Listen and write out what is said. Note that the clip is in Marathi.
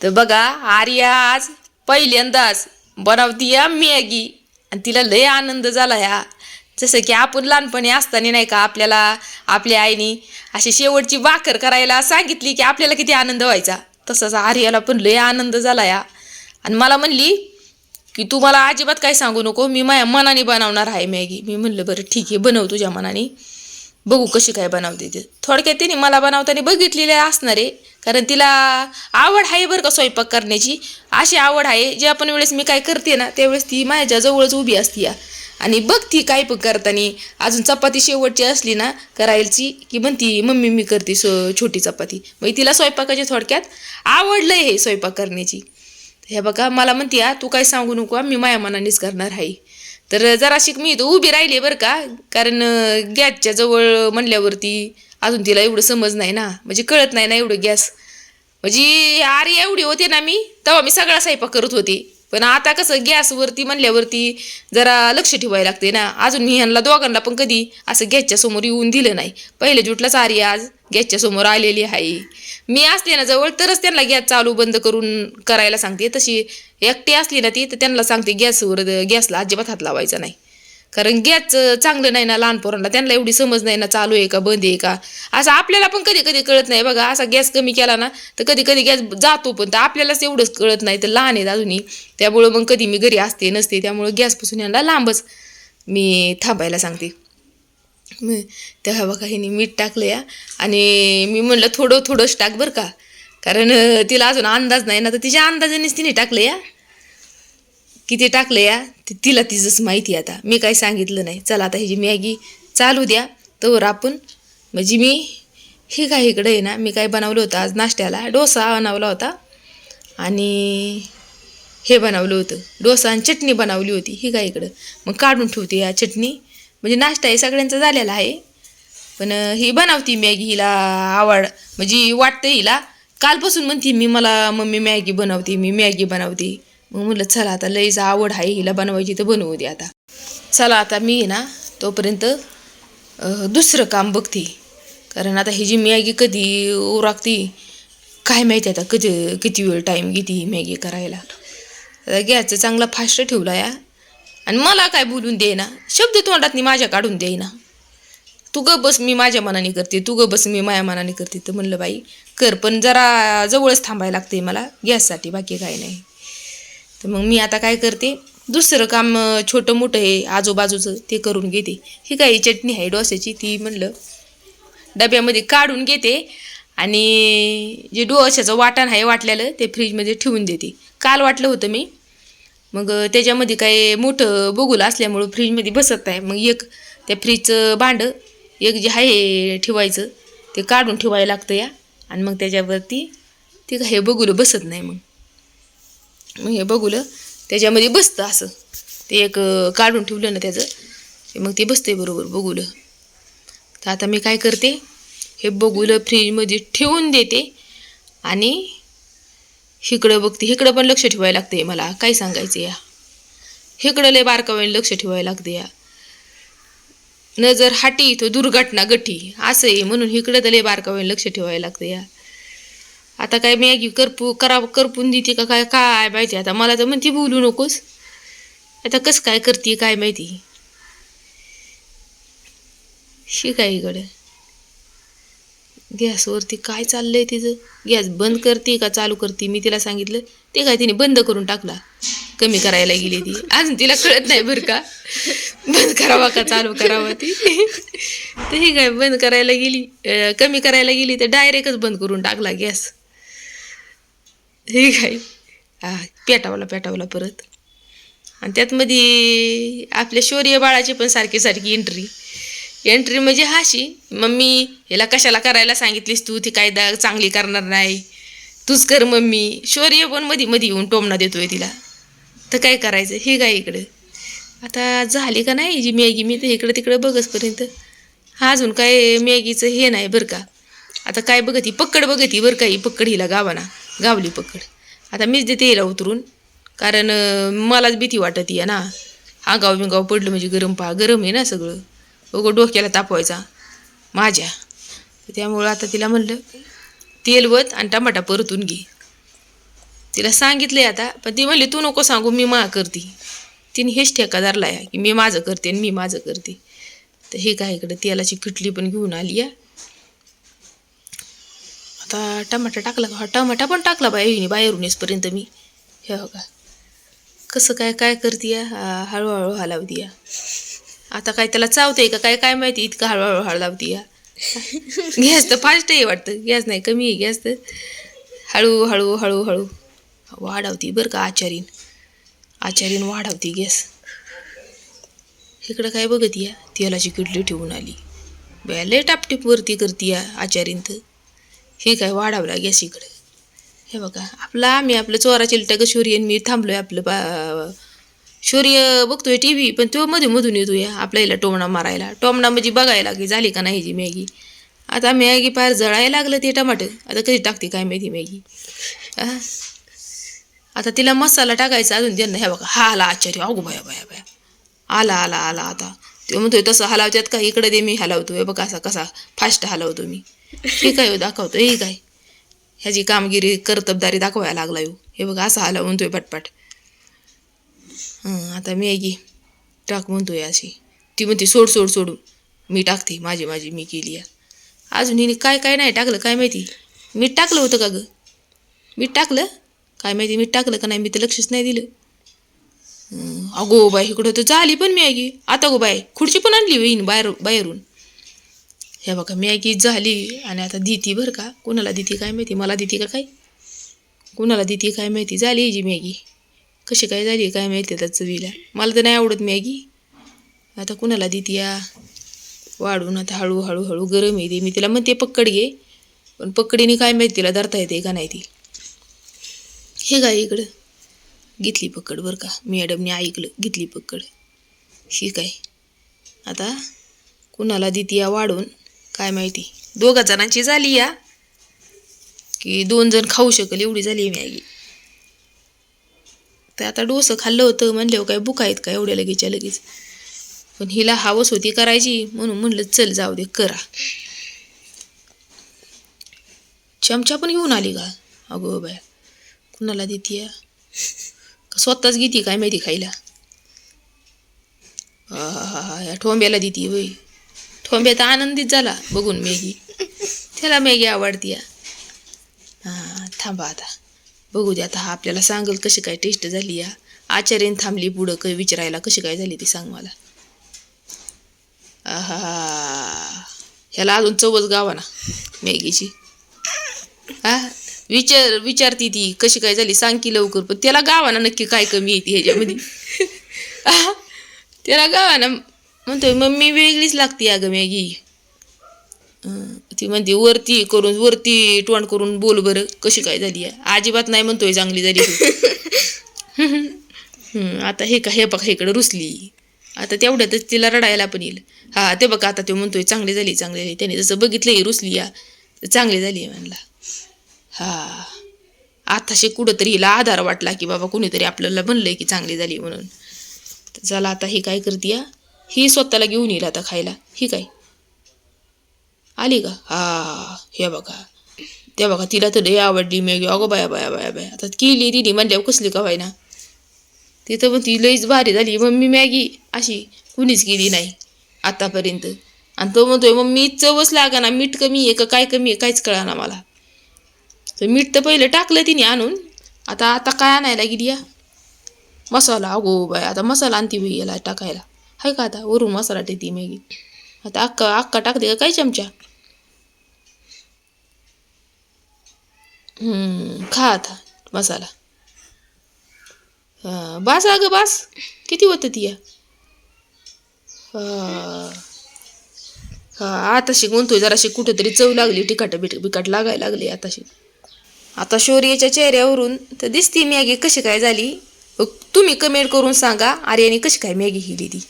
तर बघा आर्या आज पहिल्यांदाच बनवती या मॅगी. आणि तिला लय आनंद झाला ह्या. जसं की आपण लहानपणी असताना नाही का आपल्याला आपल्या आईने अशी शेवटची भाकर करायला सांगितली की आपल्याला किती आनंद व्हायचा. तसंच आर्याला पण लय आनंद झाला या आणि मला म्हणली की तू मला अजिबात काय सांगू नको. मी माझ्या मनाने बनवणार आहे मॅगी. मी म्हणलं बरं ठीक आहे बनव तुझ्या मनाने. बघू कशी काय बनवते ते. थोडक्यात तिने मला बनवताना बघितलेले असणार. आहे कारण तिला आवड आहे बरं का स्वयंपाक करण्याची. अशी आवड आहे जे आपण वेळेस मी काय करते ना त्यावेळेस ती माझ्या जवळच उभी असते या. आणि बघ ती काय पण करताना अजून चपाती शेवटची असली ना करायची की म्हणती मम्मी मी करते सो छोटी चपाती. मग तिला स्वयंपाकाची थोडक्यात आवडलंय हे स्वयंपाक करण्याची. हे बघा मला म्हणते तू काय सांगू नको मी माया मनानेच करणार आहे. तर जराशी मी इथं उभी राहिली बरं का कारण गॅसच्या जवळ म्हणल्यावरती अजून तिला एवढं समज नाही ना म्हणजे कळत नाही ना एवढं गॅस. म्हणजे आरी एवढी होते ना मी तेव्हा मी सगळा स्वयंपाक करत होते. पण आता कसं गॅसवरती म्हणल्यावरती जरा लक्ष ठेवायला लागते ना अजून मी ह्यांना दोघांना पण कधी असं गॅसच्या समोर येऊन दिलं नाही. पहिले जुटलाच आरी आज. गॅसच्या समोर आलेली आहे. मी असले ना जवळ तरच त्यांना गॅस चालू बंद करून करायला सांगते. तशी एकटी असली ना ती तर त्यांना सांगते गॅसवर गॅसला अजिबात हात लावायचा नाही. कारण गॅस चांगलं नाही ना लहान पोरांना. त्यांना एवढी समज नाही ना चालू आहे का बंद आहे का? असं आपल्याला पण कधी कधी कळत नाही बघा. असा गॅस कमी केला ना तर कधी कधी गॅस जातो पण. तर आपल्यालाच एवढंच कळत नाही. तर लहान आहेत अजूनही. त्यामुळं मग कधी मी घरी असते नसते. त्यामुळं गॅसपासून यांना लांबच मी थांबायला सांगते. मग तेव्हा बघा हिने मीठ टाकलं या. आणि मी म्हणलं थोडं थोडंच टाक बरं का. कारण तिला अजून अंदाज नाही ना. तर तिच्या अंदाजानेच तिने टाकलं या. किती टाकलं या ते तिला तिचंच माहिती आता. मी काही सांगितलं नाही. चला आता ह्याची मॅगी चालू द्या. तर आपण म्हणजे मी हे काय इकडे आहे ना मी काय बनवलं होतं आज नाश्त्याला. डोसा बनवला होता. आणि हे बनवलं होतं. डोसा आणि चटणी बनवली होती. ही काय इकडं? मग काढून ठेवते या चटणी. म्हणजे नाश्ता हे सगळ्यांचा झालेला आहे. पण ही बनवती मॅगी हिला आवड. म्हणजे वाटतं हिला. कालपासून म्हणते मी मला मम्मी मॅगी बनवते मी मॅगी बनवते. मग म्हटलं चला आता लईच आवड आहे हिला बनवायची तर बनवू दे आता. चला आता मी ना तोपर्यंत दुसरं काम बघते. कारण आता ही जी मॅगी कधी उरागती काय माहिती आता कधी किती वेळ टाईम घेते ही मॅगी करायला. आता गॅसचं चांगला फास्ट ठेवला या. आणि मला काय बोलून देईना? ना शब्द तोंडातनी माझ्या काढून देईना. ना तू ग बस मी माझ्या मनाने करते तू ग बस मी माझ्या मनाने करते. तर म्हणलं बाई कर पण जरा जवळच थांबायला लागते मला गॅससाठी बाकी काय नाही. तर मग मी आता काय करते दुसरं काम छोटं मोठं हे आजूबाजूचं ते करून घेते. ही काही चटणी आहे डोस्याची? ती म्हणलं डब्यामध्ये काढून घेते आणि जे डोश्याचं वाटण आहे वाटलेलं ते फ्रीजमध्ये ठेवून देते. काल वाटलं होतं मी मग त्याच्यामध्ये काय मोठं बघूल असल्यामुळं फ्रीजमध्ये बसत आहे मग एक त्या फ्रीजचं भांडं एक जे आहे ठेवायचं ते काढून ठेवायला लागतं या. आणि मग त्याच्यावरती ते काय हे बघूलं बसत नाही मग. मग हे बघूलं त्याच्यामध्ये बसतं असं. ते एक काढून ठेवलं ना त्याचं मग ते बसते बरोबर बघूलं. तर आता मी काय करते हे बगुलं फ्रीजमध्ये ठेवून देते आणि इकडं बघते इकडं पण लक्ष ठेवायला लागते मला. काय सांगायचं या? इकडं लय बारकाव्याने लक्ष ठेवायला लागते या. नजर हाटी तो दुर्घटना गठी. असं आहे म्हणून इकडं तर लय बारकाव्याने लक्ष ठेवायला लागतं या. आता काय मॅगी करपू करा करपून देते का काय काय माहिती आता? मला तर म्हणते बोलू नकोस. आता कसं काय करते काय माहिती? शिकाय इकडं. गॅसवरती काय चाललंय तिचं? गॅस बंद करते का चालू करते? मी तिला सांगितलं ते काय तिने बंद करून टाकला. कमी करायला गेली ती. अजून तिला कळत नाही बरं का. बंद करावा का चालू करावा ती. तर काय बंद करायला गेली कमी करायला गेली तर डायरेक्टच बंद करून टाकला गॅस. हे काय? हा पेटावला पेटावला परत. आणि त्यात मध्ये आपल्या शौर्य बाळाची पण सारखी सारखी एंट्री एंट्री म्हणजे हाशी. मम्मी ह्याला कशाला करायला सांगितलीस तू? ती काय दा चांगली करणार नाही. तूच कर मम्मी. शौर्य पण मध्ये मध्ये येऊन टोमणा देतोय तिला. तर काय करायचं? हे काय इकडं? आता झाली का नाही जी मॅगी? मी तर इकडं तिकडं बघसपर्यंत हा अजून काय मॅगीचं हे नाही बरं का. आता काय बघत ही? पक्कड बघत ही बरं का ही पक्कड हिला गावाना. गावली पक्कड आता मीच देते हिला उतरून. कारण मलाच भीती वाटत आहे ना. हा गाव बिंगाव पडलं म्हणजे गरम पहा गरम आहे ना सगळं. अगं डोक्याला तापवायचा. माझ्या. त्यामुळं आता तिला म्हणलं तेल वत आणि टमाटा परतून घे. तिला सांगितलंय आता पण ती म्हणली तू नको सांगू मी मा करते. तिने हेच ठेका धरला आहे की मी माझं करते आणि मी माझं करते. तर हे काय इकडं तेलाची किटली पण घेऊन आली आहे आता टमाटा टाकला का? टमाटा पण टाकला बाई बाहेरून येसपर्यंत मी. हे बघा. कसं काय काय करते हा, हळूहळू हलावती या आता काय त्याला चावते का? काय काय माहिती? इतकं हळूहळू लावते या. गॅस तर फास्ट आहे वाटतं. गॅस नाही कमी आहे गॅस तर. हळू हळू हळू हळू वाढवती बरं का आचारीन. आचारीन वाढवती गॅस. इकडं काय बघत या? तेलाची किडली ठेवून आली. बॅले टापटीप वरती करती या आचारीन तर. हे काय वाढवला गॅस इकडं. हे बघा आपला आम्ही आपलं चोराची चिलटा ग आणि मी थांबलोय आपलं बा शौर्य बघतोय टी व्ही पण तो मध्ये मधून येतो या आपल्या हिला टोमणा मारायला. टोमणा म्हणजे बघायला की झाली का नाही जी मॅगी आता मॅगी फार जळायला लागलं ते टमाटर आता कधी टाकते काय माहिती मॅगी आता तिला मसाला टाकायचा अजून त्यांना. हे बघा हा आला आश्चर्य. अगो बाया बाया बाया. आला आला आला आता. ते म्हणतोय तसं हलावत्यात का? इकडे दे मी हलावतोय. बघा असा कसा फास्ट हलवतो मी. हे काय हो दाखवतो हे काय? ह्याची कामगिरी कर्तबदारी दाखवायला लागला येऊ हो. हे बघा असा हलाव तोय पटपट. हं, आता मॅगी टाक म्हणतोय अशी. ती म्हणते सोड सोड सोडू. मी टाकते माझी माझी मी केली या अजून हिने काय काय नाही टाकलं काय माहिती? मीठ टाकलं होतं का गं? मीठ टाकलं? काय माहिती मीठ टाकलं का नाही मी तर लक्षच नाही दिलं. अगो बाई इकडं तर झाली पण मॅगी. आता गो बाय खुर्ची पण आणली वहीन बाहेर बाहेरून. हे बघा मॅगी झाली आणि आता दिती बरं का? कोणाला दिती काय माहिती? मला दिती का काय? कोणाला दिती काय माहिती? झाली जी मॅगी. कशी काय झाली काय माहिती त्या चवीला. मला तर नाही आवडत मॅगी. आता कुणाला देते या? वाढून आता हळूहळू हळू हळू गरम येते मी तिला म्हणते पक्कड घे. पण पकडीने काय माहिती तिला धरता येते का नाही ती. हे काय इकडं. घेतली पकड बरं का. मॅडमने ऐकलं घेतली पकड. ही काय? आता कुणाला देते या वाढून? काय माहिती? दोघा जणांची झाली या. की दोन जण खाऊ शकल एवढी झाली मॅगी. तर आता डोसं खाल्लं होतं म्हणल्यावर काय बुक आहेत का एवढ्या लगेचच्या लगेच? पण हिला हवस होती करायची म्हणून म्हणलं चल जाऊ दे करा. चमचा पण घेऊन आली का? अगो बाय कुणाला देते का स्वतःच घेते काय माहिती खायला? हा या ठोंब्याला देते होय. ठोंब्या तर आनंदित झाला बघून मॅगी. त्याला मॅगी आवडती या हां थांबा आता. बघू दे आता हा आपल्याला सांगल कशी काय टेस्ट झाली या. आचार्यन थांबली पुढं क विचारायला कशी काय झाली ती सांग मला. आहा ह्याला अजून चवच गावा ना मॅगीची. हा विचार विचारती ती कशी काय झाली सांग की लवकर पण त्याला गावा ना नक्की काय कमी येते ह्याच्यामध्ये. त्याला गावा ना म्हणतोय मम्मी वेगळीच लागते अगं मॅगी. ती म्हणते वरती करून वरती तोंड करून बोल बरं कशी काय झाली आहे? अजिबात नाही म्हणतोय चांगली झाली तू. हं, आता हे का हे बघा इकडं रुसली. आता तेवढ्यातच तिला रडायला पण येईल. हा ते बघा आता तो म्हणतोय चांगली झाली चांगली झाली. त्याने जसं बघितलं रुसली या. तर चांगली झाली आहे म्हणला. हा. आताशे कुठंतरी हिला आधार वाटला की बाबा कुणीतरी आपल्याला म्हणलंय की चांगली झाली म्हणून. तर चला आता ही काय करते या? ही स्वतःला घेऊन येईल आता खायला. ही काय? आली का हा हे बघा. ते बघा तिला तर लई आवडली मॅगी. अगो बाया बाया बाया बाया. आता केली तिने म्हणल्यावर कसली का ना तिथं पण ती लईच भारी झाली. मम्मी मॅगी अशी कुणीच केली नाही आतापर्यंत. आणि तो म्हणतोय मम्मी चवच लागा ना. मीठ कमी आहे का? काय कमी आहे? काहीच कळा ना मला. तर मीठ तर पहिलं टाकलं तिने आणून. आता आता काय आणायला गेली या? मसाला. अगो बाय आता मसाला आणती बाई याला टाकायला. हाय का आता? वरून मसाला टेती मॅगी. आता अक्का अक्का टाकते का? काय चमचा? खा आता मसाला. हां बास अगं बास. किती होतं ती या? हा हा आताशी म्हणतोय जराशी कुठेतरी चव लागली तिखट बिट बिकट लागायला लागली आताशी आता शौर्याच्या चेहऱ्यावरून तर दिसती मॅगी कशी काय झाली? तुम्ही कमेंट करून सांगा आर्याने कशी काय मॅगी केली ती?